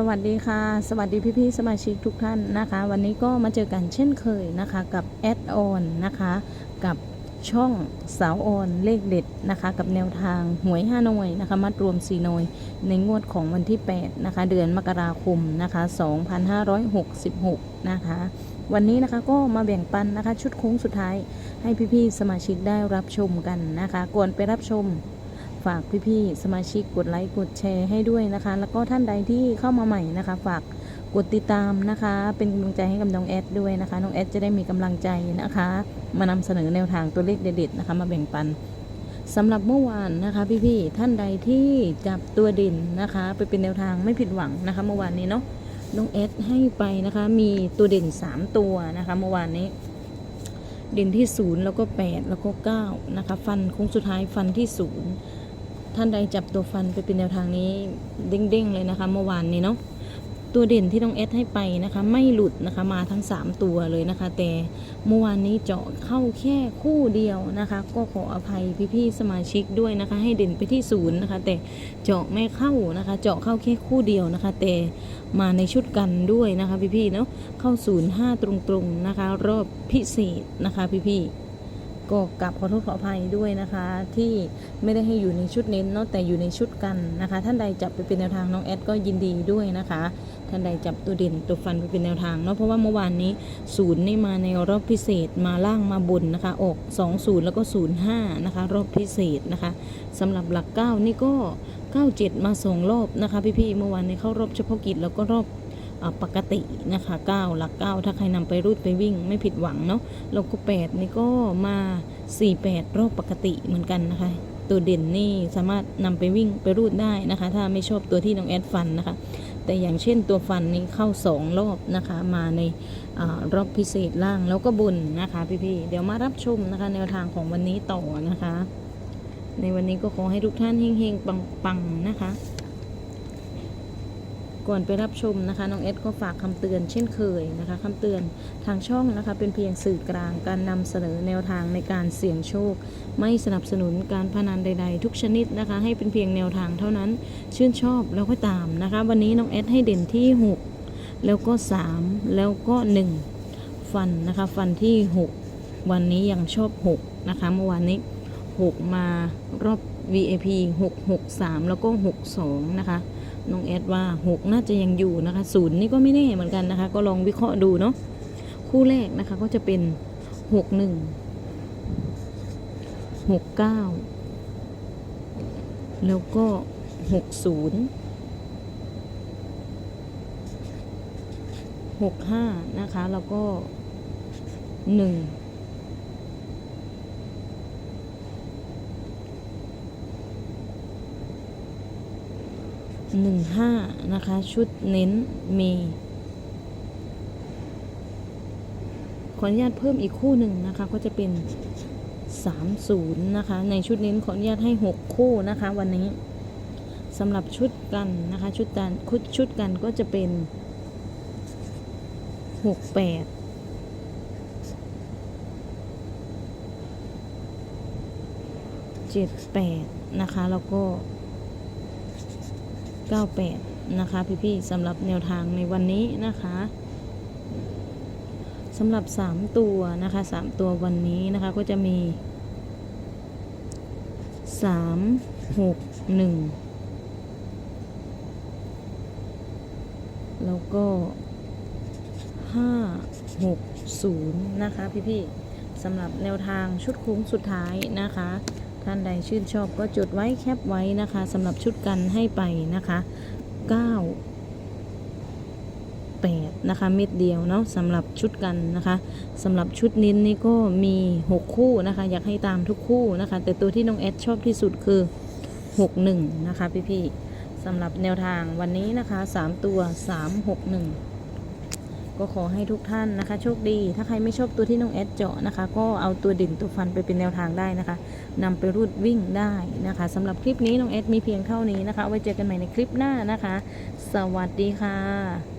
สวัสดีค่ะ สวัสดีพี่ๆสมาชิกทุกท่านนะคะ วันนี้ก็มาเจอกันเช่นเคยนะคะกับแอดออนนะคะ กับช่องสาวออนเลขเด็ดนะคะ กับแนวทางหวยห้าหน่วยนะคะมัดรวม4หน่วยในงวดของวันที่ 8 นะคะ เดือนมกราคมนะคะ 2566 นะคะ วันนี้นะคะก็มาแบ่งปันนะคะชุดโค้งสุดท้ายให้พี่ๆสมาชิกได้รับชมกันนะคะก่อนไปรับชม ฝากพี่ๆสมาชิกกดไลค์กดแชร์ให้ด้วยนะคะ แล้วก็ท่านใดที่เข้ามาใหม่นะคะ ฝากกดติดตามนะคะ เป็นกำลังใจให้กับน้องแอดด้วยนะคะน้องแอดจะได้มีกำลังใจนะคะ มานำเสนอแนวทางตัวเลขเด็ดๆนะคะ มาแบ่งปันสำหรับเมื่อวานนะคะ พี่ๆท่านใดที่จับตัวเด่นนะคะ ไปเป็นแนวทางไม่ผิดหวังนะคะ เมื่อวานนี้เนาะน้องแอดให้ไปนะคะ มีตัวเด่น 3 ตัวนะคะ เมื่อวานนี้ เด่นที่ศูนย์แล้วก็แปดแล้วก็เก้านะคะ ฟันคงสุดท้ายฟันที่ศูนย์ ท่านใดจับตัวฟันไปเป็นแนวทางนี้เด้งๆเลยนะคะเมื่อวานนี้เนาะตัวเด่นที่น้องเอสให้ไปนะคะ ไม่หลุดนะคะมาทั้ง 3 ตัวเลยนะคะ แต่เมื่อวานนี้เจาะเข้าแค่คู่เดียวนะคะ ก็ขออภัยพี่ๆสมาชิกด้วยนะคะ ให้เด่นไปที่ศูนย์นะคะ แต่เจาะไม่เข้านะคะ เจาะเข้าแค่คู่เดียวนะคะ แต่มาในชุดกันด้วยนะคะพี่ๆเนาะเข้าศูนย์ห้าตรงๆนะคะ รอบพิเศษนะคะพี่ๆ ก็กลับขอโทษขออภัยด้วยนะคะ ที่ไม่ได้ให้อยู่ในชุดเน้นเนาะแต่อยู่ในชุดกันนะคะ ท่านใดจับไปเป็นแนวทางน้องแอดก็ยินดีด้วยนะคะ ท่านใดจับตัวเด่นตัวฟันไปเป็นแนวทางเนาะเพราะว่าเมื่อวานนี้ศูนย์นี่มาในรอบพิเศษมาล่างมาบนนะคะ ออก2 0แล้วก็0 5นะคะ รอบพิเศษนะคะสำหรับหลัก 9 นี่ก็ 97 มาสองรอบนะคะ พี่ๆเมื่อวานนี้เข้ารอบเฉพาะกิจแล้วก็รอบ ปกตินะคะ 9 หลัก 9 ถ้าใครนำไปรูดไปวิ่งไม่ผิดหวังเนาะแล้วก็ 8 นี่ก็มา 48 รอบปกติเหมือนกันนะคะ ตัวเด่นนี่สามารถนำไปวิ่งไปรูดได้นะคะ ถ้าไม่ชอบตัวที่น้องแอดฟันนะคะ แต่อย่างเช่นตัวฟันนี่เข้า 2 รอบนะคะ มาในอารอบพิเศษล่างแล้วก็บนนะคะพี่ๆ เดี๋ยวมารับชมนะคะแนวทางของวันนี้ต่อนะคะ ในวันนี้ก็ขอให้ทุกท่านเฮงๆปังๆนะคะ ก่อนไปรับชมนะคะน้องเอสก็ฝากคำเตือนเช่นเคยนะคะคำเตือนทางช่องนะคะเป็นเพียงสื่อกลางการนำเสนอแนวทางในการเสี่ยงโชค ไม่สนับสนุนการพนันใด ๆ ทุกชนิดนะคะ ให้เป็นเพียงแนวทางเท่านั้น ชื่นชอบแล้วก็ตามนะคะ วันนี้น้องเอสให้เด่นที่ 6 แล้วก็ 3 แล้วก็ 1 ฟันนะคะฟันที่ 6 วันนี้ยังชอบ 6 นะคะเมื่อวานนี้ 6 มารอบ VAP 6 6 3 แล้วก็ 6 2 นะคะ น้องแอดว่า 6 น่าจะยังอยู่นะคะศูนย์นี่ก็ไม่แน่เหมือนกันนะคะ ก็ลองวิเคราะห์ดูเนาะคู่แรกนะคะก็จะเป็น 6 1 6 9 แล้วก็ 6 0 6 5 นะคะ แล้วก็ 1 หนึ่งห้านะคะ ชุดเน้นมี ขออนุญาตเพิ่มอีกคู่หนึ่งนะคะ ก็จะเป็นสามศูนย์นะคะ ในชุดเน้นขออนุญาตให้หกคู่นะคะ วันนี้สำหรับชุดกันนะคะ ชุดกันชุดชุดกันก็จะเป็นหกแปดเจ็ดแปดนะคะ แล้วก็ 98 นะคะ พี่ๆสำหรับแนวทางในวันนี้นะคะสำหรับ 3 ตัวนะคะ 3 ตัววันนี้นะคะก็จะมี 3 6 1 แล้วก็ 5 6 0 นะคะ พี่ๆสำหรับแนวทางชุดโค้งสุดท้ายนะคะ ท่านใดชื่นชอบก็จดไว้แคปไว้นะคะสำหรับชุดกันให้ไปนะคะ9 8นะคะเม็ดเดียวเนาะสำหรับชุดกันนะคะสำหรับชุดนิ้นนี่ก็มี 6 คู่นะคะ อยากให้ตามทุกคู่นะคะ แต่ตัวที่น้องแอดชอบที่สุดคือ 61 นะคะพี่ๆสำหรับแนวทางวันนี้นะคะ 3 ตัว 3 6 1 ก็ขอให้ทุกท่านนะคะ โชคดี ถ้าใครไม่ชอบตัวที่น้องแอดเจาะนะคะ ก็เอาตัวดิ่งตัวฟันไปเป็นแนวทางได้นะคะนำไปรูดวิ่งได้นะคะสำหรับคลิปนี้น้องแอดมีเพียงเท่านี้นะคะ ไว้เจอกันใหม่ในคลิปหน้านะคะ สวัสดีค่ะ